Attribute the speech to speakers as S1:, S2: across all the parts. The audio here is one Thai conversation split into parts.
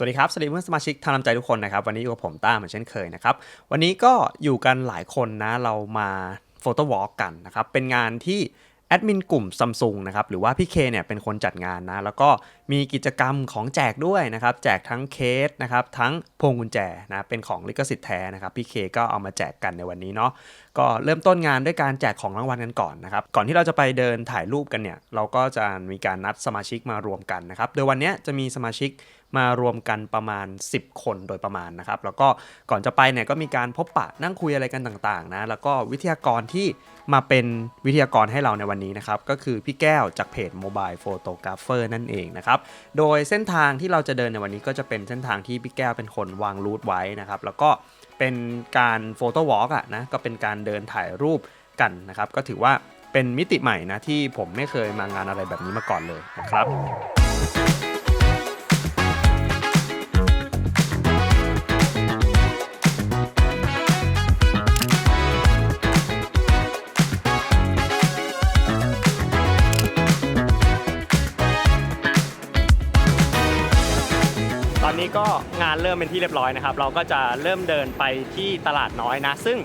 S1: สวัสดีครับ สวัสดีเพื่อนสมาชิกทางน้ำใจทุกคนนะครับ วันนี้อยู่กับผมต้าเหมือนเช่นเคยนะครับ วันนี้ก็อยู่กันหลายคนนะ เรามาโฟโต้วอล์กกันนะครับ เป็นงานที่แอดมินกลุ่มซัมซุงนะครับ หรือว่าพี่เคเนี่ยเป็นคนจัดงานนะ แล้วก็มีกิจกรรมของแจกด้วยนะครับ แจกทั้งเคสนะครับ ทั้งพวงกุญแจนะ เป็นของลิขสิทธิ์แท้นะครับ พี่เคก็เอามาแจกกันในวันนี้เนาะ ก็เริ่มต้นงานด้วยการแจกของรางวัลกันก่อนนะครับ ก่อนที่เราจะไปเดินถ่ายรูปกันเนี่ย เราก็จะมีการนัดสมาชิกมารวมกันนะครับ โดยวันนี้จะมีสมาชิก มารวมกันประมาณ 10 คนโดยประมาณนะครับ แล้วก็ก่อนจะไปเนี่ยก็มีการพบปะนั่งคุยอะไรกันต่างๆนะแล้วก็วิทยากรที่มาเป็นวิทยากรให้เราในวันนี้นะครับ ก็คือพี่แก้วจากเพจ Mobile Photographer นั่นเองนะครับ โดยเส้นทางที่เราจะเดินในวันนี้ก็จะเป็นเส้นทางที่พี่แก้วเป็นคนวางรูทไว้นะครับ แล้วก็เป็นการโฟโต้วอล์กอะนะก็เป็นการเดินถ่ายรูปกันนะครับ ก็ถือว่าเป็นมิติใหม่นะที่ผมไม่เคยมางานอะไรแบบนี้มาก่อนเลยนะครับ นี้ก็งานเริ่มเป็นที่เรียบร้อยนะครับ เราก็จะเริ่มเดินไปที่ตลาดน้อยนะ ซึ่ง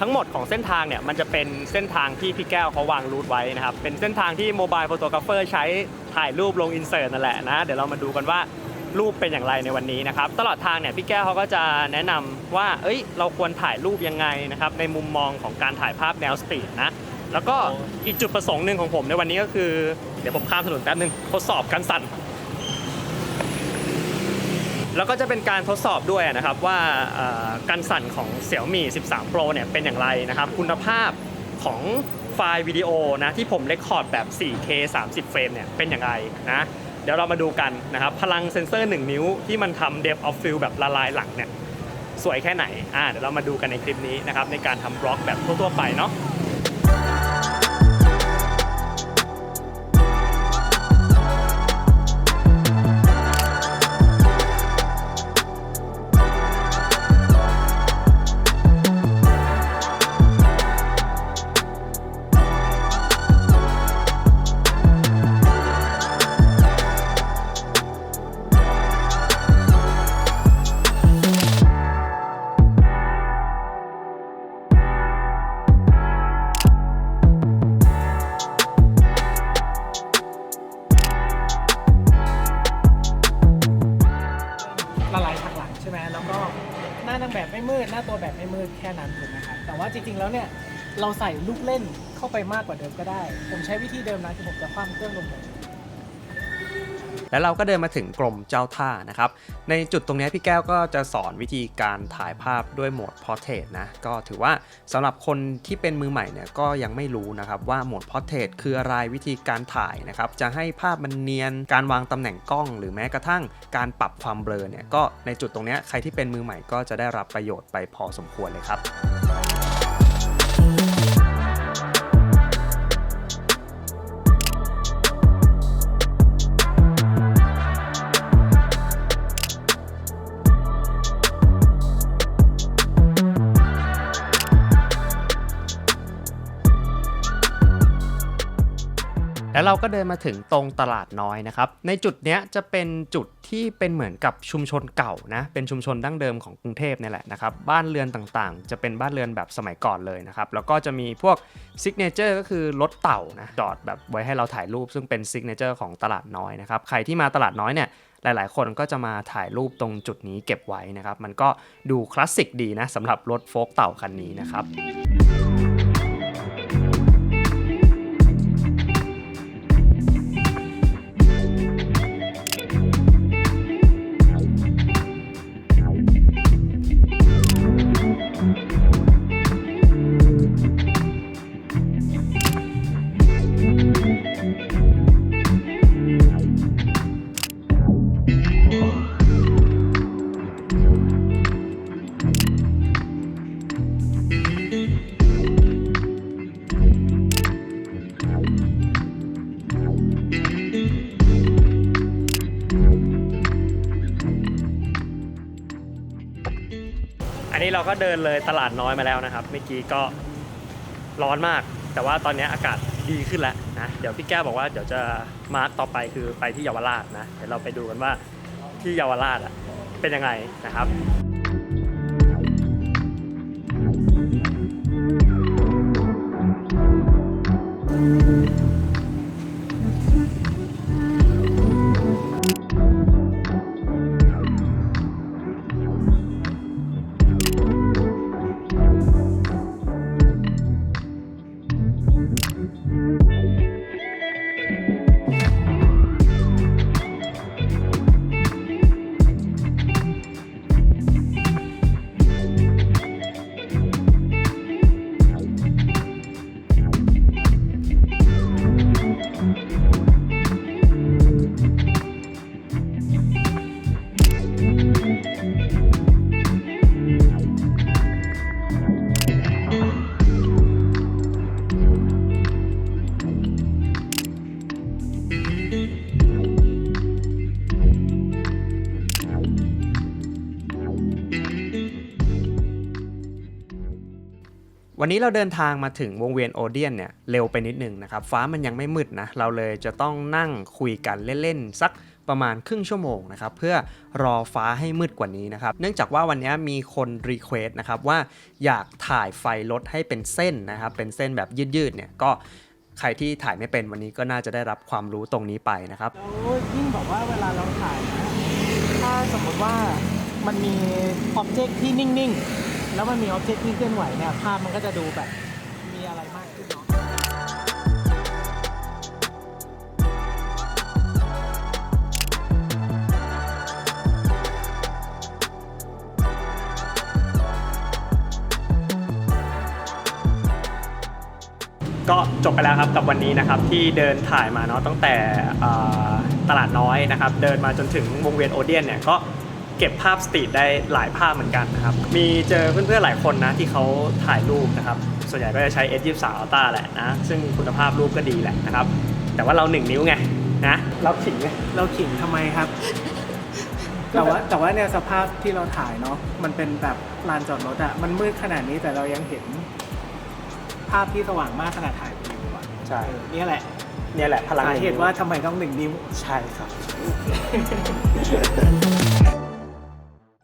S1: ทั้งหมดของเส้นทางเนี่ยมันจะเป็นเส้นทางที่พี่แก้วเขาวางรูทไว้นะครับ เป็นเส้นทางที่โมบายโฟโตกราฟเฟอร์ใช้ถ่ายรูปลงอินเสิร์ตนั่นแหละนะ เดี๋ยวเรามาดูกันว่ารูปเป็นอย่างไรในวันนี้นะครับ ตลอดทางเนี่ยพี่แก้วเขาก็จะแนะนำว่า เอ้ย เราควรถ่ายรูปยังไงนะครับ ในมุมมองของการถ่ายภาพแนวสตรีทนะ แล้วก็อีกจุดประสงค์หนึ่งของผมในวันนี้ก็คือ เดี๋ยวผมข้ามถนนแป๊บนึงทดสอบกันสั่น แล้วก็จะเป็นการทดสอบด้วยนะครับว่าการสั่นของ Xiaomi 13 Pro เนี่ยเป็นอย่างไรนะครับ คุณภาพของไฟล์วิดีโอนะที่ผมเรคคอร์ดแบบ 4K 30 เฟรมเนี่ยเป็นอย่างไรนะเดี๋ยวเรามาดูกันนะครับ พลังเซ็นเซอร์ 1 นิ้วที่มันทำ depth of field แบบละลายหลังเนี่ยสวยแค่ไหนอ่าเดี๋ยวเรามาดูกันในคลิปนี้นะครับในการทำบล็อกแบบทั่วๆไปเนาะ
S2: หน้าตัวแบบไม่มืดแค่นั้นถูกไหมครับแต่ว่าจริงๆแล้วเนี่ยเราใส่ลูกเล่นเข้าไปมากกว่าเดิมก็ได้ ผมใช้วิธีเดิมนะคือผมจะคว่ำเครื่องลงเลย
S1: แล้วเราก็เดินมาถึงกรมเจ้าท่านะครับ ในจุดตรงนี้พี่แก้วก็จะสอนวิธีการถ่ายภาพด้วยโหมด Portrait นะ ก็ถือว่าสำหรับคนที่เป็นมือใหม่เนี่ยก็ยังไม่รู้นะครับว่าโหมด Portrait คืออะไรวิธีการถ่ายนะครับ จะให้ภาพมันเนียน การวางตำแหน่งกล้อง หรือแม้กระทั่งการปรับความเบลอเนี่ยก็ในจุดตรงนี้ใครที่เป็นมือใหม่ก็จะได้รับประโยชน์ไปพอสมควรเลยครับ แล้วเราก็เดินมาถึงตรงตลาดน้อยนะครับ ในจุดเนี้ยจะเป็นจุดที่เป็นเหมือนกับชุมชนเก่านะ เป็นชุมชนดั้งเดิมของกรุงเทพเนี่แหละนะครับ บ้านเรือนต่างๆ จะเป็นบ้านเรือนแบบสมัยก่อนเลยนะครับ แล้วก็จะมีพวกซิกเนเจอร์ก็คือรถเต่านะ จอดแบบไว้ให้เราถ่ายรูป ซึ่งเป็นซิกเนเจอร์ของตลาดน้อยนะครับ ใครที่มาตลาดน้อยเนี่ยหลาย ๆ คนก็จะมาถ่ายรูปตรงจุดนี้เก็บไว้นะครับ มันก็ดูคลาสสิกดีนะสำหรับรถโฟล์กเต่าคันนี้นะครับ นนี้เราก็เดินเลยตลาดน้อยมาแล้วนะครับ เมื่อกี้ก็ร้อนมาก แต่ว่าตอนนี้อากาศดีขึ้นแล้วนะ เดี๋ยวพี่แก้วบอกว่าเดี๋ยวจะมาร์กต่อไปคือไปที่เยาวราชนะ เดี๋ยวเราไปดูกันว่าที่เยาวราชอะเป็นยังไงนะครับ วันนี้เราเดินทางมาถึงวงเวียนโอเดียนเนี่ยเร็วไปนิดนึงนะครับ ฟ้ามันยังไม่มืดนะ เราเลยจะต้องนั่งคุยกันเล่นๆ สักประมาณครึ่งชั่วโมงนะครับ เพื่อรอฟ้าให้มืดกว่านี้นะครับ เนื่องจากว่าวันนี้มีคนรีเควสต์นะครับว่าอยากถ่ายไฟรถให้เป็นเส้นนะครับ เป็นเส้นแบบยืดๆเนี่ยก็ใครที่ถ่ายไม่เป็นวันนี้ก็น่าจะได้รับความรู้ตรงนี้ไปนะครับ
S2: แล้วยิ่งแบบว่าเวลาเราถ่ายนะถ้าสมมติว่ามันมีอ็อบเจกต์ที่นิ่งๆ แล้วมันมีอ็อบเจกต์ที่เคลื่อนไหวเนี่ยภาพมันก็จะดูแบบมีอะไรมากขึ้นเนาะ
S1: ก็จบไปแล้วครับกับวันนี้นะครับที่เดินถ่ายมาเนาะตั้งแต่ตลาดน้อยนะครับ เดินมาจนถึงวงเวียนโอเดียนเนี่ยก็ เก็บภาพสตรีทได้หลายภาพเหมือนกันนะครับ มีเจอเพื่อนๆหลายคนนะที่เขาถ่ายรูปนะครับ ส่วนใหญ่ก็จะใช้ S23 Ultra แหละนะ ซึ่งคุณภาพรูปก็ดีแหละนะครับ แต่ว่าเรา1นิ้วไงนะเราขิงไง
S2: เราขิงทำไมครับ แต่ว่าแต่ว่าเนี่ยสภาพที่เราถ่ายเนาะมันเป็นแบบลานจอดรถอะมันมืดขนาดนี้แต่เรายังเห็น ภาพที่สว่างมากขนาดถ่ายวิวอะ
S1: ใช่
S2: เออเนี่ยแหละ
S1: เนี่ยแหละพลัง
S2: สา
S1: นึ่ง
S2: เหตุ
S1: นิ้
S2: ว่าทำไมต้องหนึ่งนิ้ว
S1: ใช่ครับ